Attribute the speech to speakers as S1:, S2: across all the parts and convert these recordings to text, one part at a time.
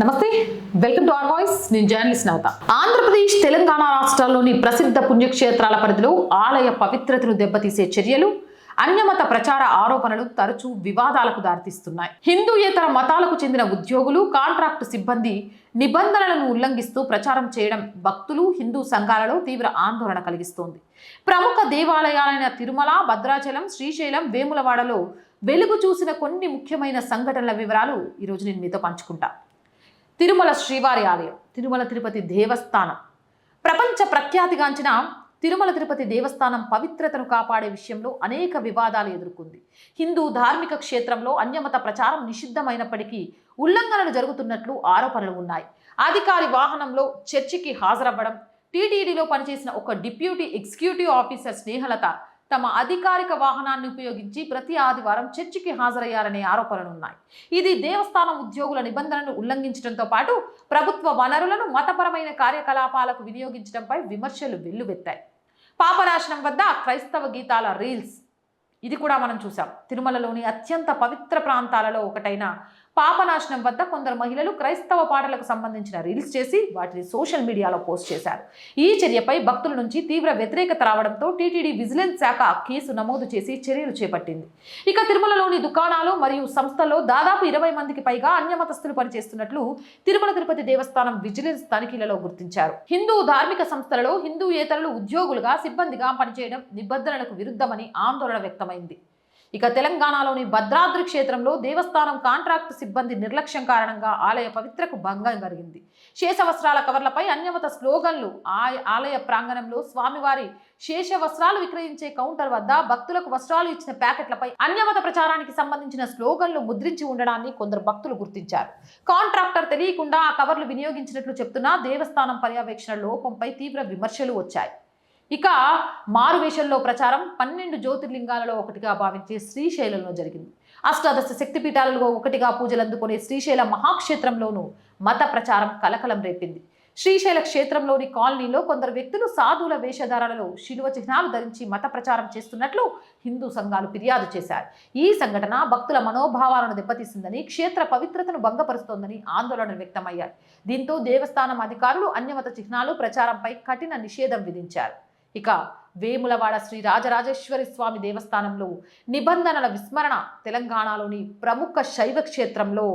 S1: నమస్తే welcome to R voice. నేను journalist నవత ఆంధ్రప్రదేశ్ తెలంగాణ రాష్ట్రాల్లోని ప్రసిద్ధ పుణ్యక్షేత్రాల పరిధిలో ఆలయ పవిత్రతను దెబ్బతీసే చర్యలు అన్యమత ప్రచార ఆరోపణలు తరచూ వివాదాలకు దారితీస్తున్నాయి. హిందూయేతర మతాలకు చెందిన ఉద్యోగులు కాంట్రాక్టు సిబ్బంది నిబంధనలను ఉల్లంఘిస్తూ ప్రచారం చేయడం భక్తులు హిందూ సంఘాలలో తీవ్ర ఆందోళన కలిగిస్తోంది. ప్రముఖ దేవాలయాలైన తిరుమల భద్రాచలం శ్రీశైలం వేములవాడలో వెలుగు చూసిన కొన్ని ముఖ్యమైన సంఘటనల వివరాలు ఈరోజు నేను మీతో పంచుకుంటా. తిరుమల శ్రీవారి ఆలయం తిరుమల తిరుపతి దేవస్థానం. ప్రపంచ ప్రఖ్యాతిగాంచిన తిరుమల తిరుపతి దేవస్థానం పవిత్రతను కాపాడే విషయంలో అనేక వివాదాలు ఎదుర్కొంది. హిందూ ధార్మిక క్షేత్రంలో అన్యమత ప్రచారం నిషిద్ధమైనప్పటికీ ఉల్లంఘనలు జరుగుతున్నట్లు ఆరోపణలు ఉన్నాయి. అధికారి వాహనంలో చర్చికి హాజరవ్వడం టీటీడీలో పనిచేసిన ఒక డిప్యూటీ ఎగ్జిక్యూటివ్ ఆఫీసర్ స్నేహలత తమ అధికారిక వాహనాన్ని ఉపయోగించి ప్రతి ఆదివారం చర్చికి హాజరయ్యారనే ఆరోపణలు ఉన్నాయి ఇది దేవస్థానం ఉద్యోగుల నిబంధనను ఉల్లంఘించడంతో పాటు ప్రభుత్వ వనరులను మతపరమైన కార్యకలాపాలకు వినియోగించడంపై విమర్శలు వెల్లువెత్తాయి. పాపనాశనం వద్ద క్రైస్తవ గీతాల రీల్స్. ఇది కూడా మనం చూసాం. తిరుమలలోని అత్యంత పవిత్ర ప్రాంతాలలో ఒకటైన పాపనాశనం వద్ద కొందరు మహిళలు క్రైస్తవ పాటలకు సంబంధించిన రీల్స్ చేసి వాటిని సోషల్ మీడియాలో పోస్ట్ చేశారు. ఈ చర్యపై భక్తుల నుంచి తీవ్ర వ్యతిరేకత రావడంతో టీటీడీ విజిలెన్స్ శాఖ కేసు నమోదు చేసి చర్యలు చేపట్టింది. ఇక తిరుమలలోని దుకాణాలు మరియు సంస్థల్లో దాదాపు ఇరవై మందికి పైగా అన్యమతస్థులు పనిచేస్తున్నట్లు తిరుమల తిరుపతి దేవస్థానం విజిలెన్స్ తనిఖీలలో గుర్తించారు. హిందూ ధార్మిక సంస్థలలో హిందూ ఏతరులు ఉద్యోగులుగా సిబ్బందిగా పనిచేయడం నిబంధనలకు విరుద్ధమని ఆందోళన వ్యక్తమైంది. ఇక తెలంగాణలోని భద్రాద్రి క్షేత్రంలో దేవస్థానం కాంట్రాక్టు సిబ్బంది నిర్లక్ష్యం కారణంగా ఆలయ పవిత్రకు భంగం కలిగింది. శేషవస్త్రాల కవర్లపై అన్యమత స్లోగన్లు. ఆ- ఆలయ ప్రాంగణంలో స్వామివారి శేష వస్త్రాలు విక్రయించే కౌంటర్ వద్ద భక్తులకు వస్త్రాలు ఇచ్చిన ప్యాకెట్లపై అన్యమత ప్రచారానికి సంబంధించిన స్లోగన్లు ముద్రించి ఉండడాన్ని కొందరు భక్తులు గుర్తించారు. కాంట్రాక్టర్ తెలియకుండా ఆ కవర్లు వినియోగించినట్లు చెప్తున్నా దేవస్థానం పర్యవేక్షణ లోపంపై తీవ్ర విమర్శలు వచ్చాయి. ఇక మారువేషంలో ప్రచారం పన్నెండు జ్యోతిర్లింగాలలో ఒకటిగా భావించే శ్రీశైలంలో జరిగింది. అష్టాదశ శక్తిపీఠాలలో ఒకటిగా పూజలు అందుకునే శ్రీశైల మహాక్షేత్రంలోనూ మత ప్రచారం కలకలం రేపింది. శ్రీశైల క్షేత్రంలోని కాలనీలో కొందరు వ్యక్తులు సాధువుల వేషధారణలో శిలువ చిహ్నాలు ధరించి మత ప్రచారం చేస్తున్నట్లు హిందూ సంఘాలు ఫిర్యాదు చేశారు ఈ సంఘటన భక్తుల మనోభావాలను దెబ్బతీసిందని క్షేత్ర పవిత్రతను భంగపరుస్తోందని ఆందోళన వ్యక్తమయ్యాయి. దీంతో దేవస్థానం అధికారులు అన్యమత చిహ్నాలు ప్రచారంపై కఠిన నిషేధం విధించారు. ఇక వేములవాడ శ్రీ రాజరాజేశ్వరి స్వామి దేవస్థానంలో నిబంధనల విస్మరణ తెలంగాణలోని ప్రముఖ శైవ క్షేత్రంలో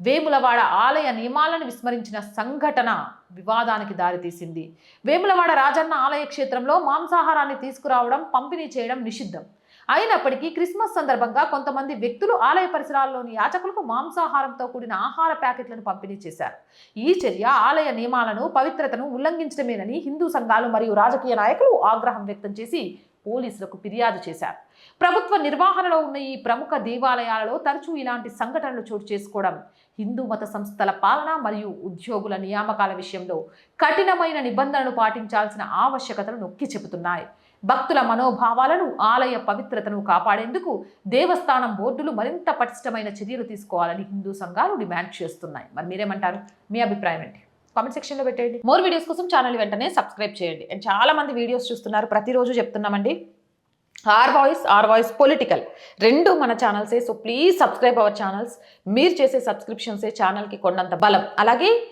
S1: వేములవాడ ఆలయ నియమాలను విస్మరించిన సంఘటన వివాదానికి దారితీసింది వేములవాడ రాజన్న ఆలయ క్షేత్రంలో మాంసాహారాన్ని తీసుకురావడం పంపిణీ చేయడం నిషిద్ధం. అయినప్పటికీ క్రిస్మస్ సందర్భంగా కొంతమంది వ్యక్తులు ఆలయ పరిసరాల్లోని యాచకులకు మాంసాహారంతో కూడిన ఆహార ప్యాకెట్లను పంపిణీ చేశారు. ఈ చర్య ఆలయ నియమాలను పవిత్రతను ఉల్లంఘించడమేనని హిందూ సంఘాలు మరియు రాజకీయ నాయకులు ఆగ్రహం వ్యక్తం చేసి పోలీసులకు ఫిర్యాదు చేశారు. ప్రభుత్వ నిర్వహణలో ఉన్న ఈ ప్రముఖ దేవాలయాలలో తరచూ ఇలాంటి సంఘటనలు చోటు చేసుకోవడం హిందూ మత సంస్థల పాలన మరియు ఉద్యోగుల నియామకాల విషయంలో కఠినమైన నిబంధనలు పాటించాల్సిన ఆవశ్యకతను నొక్కి చెబుతున్నాయి. భక్తుల మనోభావాలను ఆలయ పవిత్రతను కాపాడేందుకు దేవస్థానం బోర్డులు మరింత పటిష్టమైన చర్యలు తీసుకోవాలని హిందూ సంఘాలు డిమాండ్ చేస్తున్నాయి. మరి మీరేమంటారు? మీ అభిప్రాయం ఏంటి? కామెంట్ సెక్షన్లో పెట్టేయండి. మోర్ వీడియోస్ కోసం ఛానల్ వెంటనే సబ్స్క్రైబ్ చేయండి. అండ్ చాలా మంది వీడియోస్ చూస్తున్నారు. ప్రతిరోజు చెప్తున్నామండి. R voice R voice political. రెండు మన ఛానల్సే. So please subscribe our channels. మీరు చేసే సబ్స్క్రిప్షన్సే ఛానల్కి కొండంత బలం. అలాగే